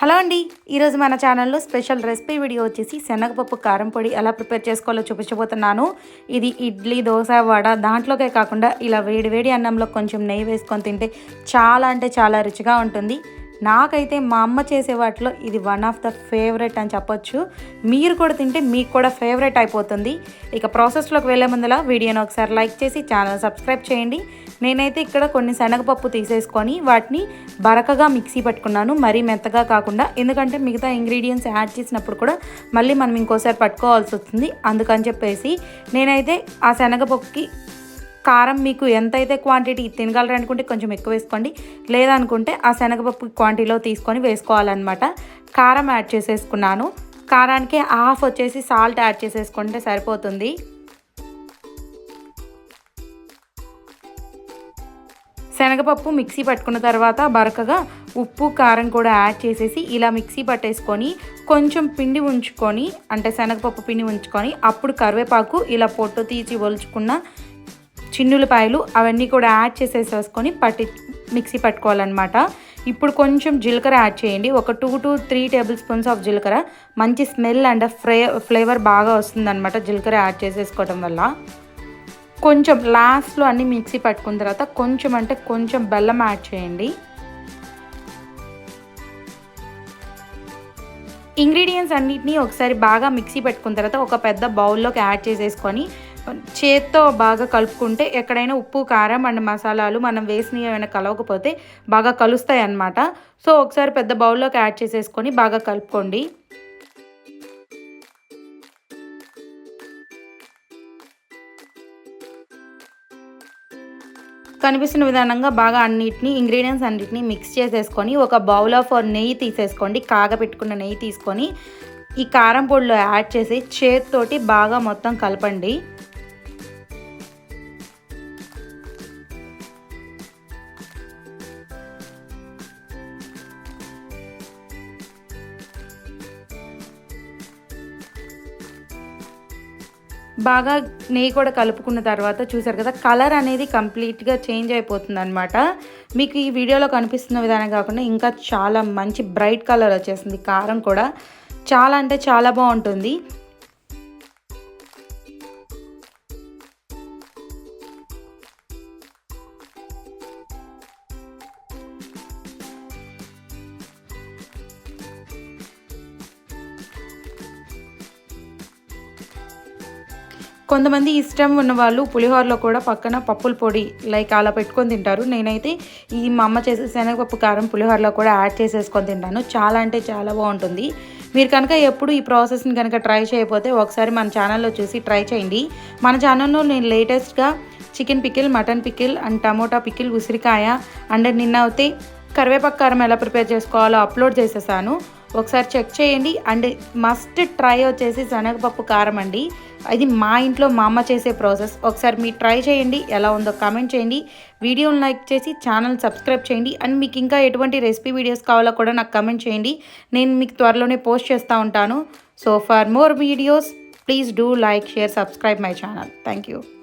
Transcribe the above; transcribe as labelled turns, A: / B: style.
A: Hello అండి. ఈరోజు మన ఛానల్లో స్పెషల్ రెసిపీ వీడియో వచ్చేసి శనగపప్పు కారం పొడి ఎలా ప్రిపేర్ చేసుకోవాలో చూపించబోతున్నాను. ఇది ఇడ్లీ దోశ వడ దాంట్లోకే కాకుండా ఇలా వేడి వేడి అన్నంలో కొంచెం నెయ్యి వేసుకొని తింటే చాలా అంటే చాలా రుచిగా ఉంటుంది. నాకైతే మా అమ్మ చేసే వాటిలో ఇది వన్ ఆఫ్ ద ఫేవరెట్ అని చెప్పొచ్చు. మీరు కూడా తింటే మీకు కూడా ఫేవరెట్ అయిపోతుంది. ఇక ప్రాసెస్లోకి వెళ్ళే ముందులా వీడియోని ఒకసారి లైక్ చేసి ఛానల్ సబ్స్క్రైబ్ చేయండి. నేనైతే ఇక్కడ కొన్ని శనగపప్పు తీసేసుకొని వాటిని బరకగా మిక్సీ పట్టుకున్నాను. మరీ మెత్తగా కాకుండా. ఎందుకంటే మిగతా ఇంగ్రీడియంట్స్ యాడ్ చేసినప్పుడు కూడా మళ్ళీ మనం ఇంకోసారి పట్టుకోవాల్సి వస్తుంది. అందుకని చెప్పేసి నేనైతే ఆ శనగపప్పుకి కారం మీకు ఎంతైతే క్వాంటిటీ తినగలరు అనుకుంటే కొంచెం ఎక్కువ వేసుకోండి. లేదనుకుంటే ఆ శనగపప్పు క్వాంటిటీలో తీసుకొని వేసుకోవాలన్నమాట. కారం యాడ్ చేసేసుకున్నాను. కారానికి హాఫ్ వచ్చేసి సాల్ట్ యాడ్ చేసేసుకుంటే సరిపోతుంది. శనగపప్పు మిక్సీ పట్టుకున్న తర్వాత బరకగా ఉప్పు కారం కూడా యాడ్ చేసేసి ఇలా మిక్సీ పట్టేసుకొని కొంచెం పిండి ఉంచుకొని అంటే శనగపప్పు పిండి ఉంచుకొని అప్పుడు కరివేపాకు ఇలా పొట్టు తీసి ఒలుచుకున్న చిన్నులపాయలు అవన్నీ కూడా యాడ్ చేసేసేసుకొని పట్టి మిక్సీ పట్టుకోవాలన్నమాట. ఇప్పుడు కొంచెం జీలకర్ర యాడ్ చేయండి. ఒక two to three tablespoons of జీలకర్ర. మంచి స్మెల్ అండ్ ఫ్రే ఫ్లేవర్ బాగా వస్తుందన్నమాట జీలకర్ర యాడ్ చేసేసుకోవడం వల్ల. కొంచెం లాస్ట్లో అన్ని మిక్సీ పట్టుకున్న తర్వాత కొంచెం అంటే కొంచెం బెల్లం యాడ్ చేయండి. ఇంగ్రీడియంట్స్ అన్నిటినీ ఒకసారి బాగా మిక్సీ పెట్టుకున్న తర్వాత ఒక పెద్ద బౌల్లోకి యాడ్ చేసేసుకొని చేత్తో బాగా కలుపుకుంటే ఎక్కడైనా ఉప్పు కారం అండ్ మసాలాలు మనం వేసినవి ఏమైనా కలవకపోతే బాగా కలుస్తాయి అన్నమాట. సో ఒకసారి పెద్ద బౌల్లోకి యాడ్ చేసేసుకొని బాగా కలుపుకోండి. కనిపిస్తున్న విధానంగా బాగా అన్నిటిని ఇంగ్రీడియంట్స్ అన్నిటిని మిక్స్ చేసేసుకొని ఒక బౌల్ ఆఫ్ నెయ్యి తీసేసుకోండి. కాగపెట్టుకున్న నెయ్యి తీసుకొని ఈ కారం పొడిలో యాడ్ చేసి చేతితోటి బాగా మొత్తం కలపండి. బాగా నెయ్యి కూడా కలుపుకున్న తర్వాత చూసారు కదా కలర్ అనేది కంప్లీట్గా చేంజ్ అయిపోతుంది అనమాట మీకు ఈ వీడియోలో కనిపిస్తున్న విధానం కాకుండా ఇంకా చాలా మంచి బ్రైట్ కలర్ వచ్చేసింది కారం కూడా. చాలా అంటే చాలా బాగుంటుంది. కొంతమంది ఇష్టం ఉన్న వాళ్ళు పులిహోరలో కూడా పక్కన పప్పుల పొడి లైక్ అలా పెట్టుకొని తింటారు. నేనైతే ఈ మా అమ్మ చేసే శనగపప్పు కారం పులిహోరలో కూడా యాడ్ చేసేసుకొని తింటాను. చాలా అంటే చాలా బాగుంటుంది. మీరు కనుక ఎప్పుడు ఈ ప్రాసెస్ని కనుక ట్రై చేయకపోతే ఒకసారి మన ఛానల్లో చూసి ట్రై చేయండి. మన ఛానల్లో నేను లేటెస్ట్గా chicken pickle mutton pickle and tomato pickle ఉసిరికాయ అండ్ నిన్న అయితే కరివేపాకు కారం ఎలా ప్రిపేర్ చేసుకోవాలో అప్లోడ్ చేసేసాను. ఒకసారి చెక్ చేయండి. అండ్ మస్ట్ ట్రై వచ్చేసి శనగపప్పు కారం అండి. ఇది మా ఇంట్లో మా అమ్మ చేసే ప్రాసెస్. ఒకసారి మీరు ట్రై చేయండి ఎలా ఉందో కామెంట్ చేయండి. వీడియోని లైక్ చేసి ఛానల్ సబ్స్క్రైబ్ చేయండి. అండ్ మీకు ఇంకా ఎటువంటి రెసిపీ వీడియోస్ కావాలో కూడా నాకు కమెంట్ చేయండి. నేను మీకు త్వరలోనే పోస్ట్ చేస్తూ ఉంటాను. So for more videos please do like share subscribe my channel thank you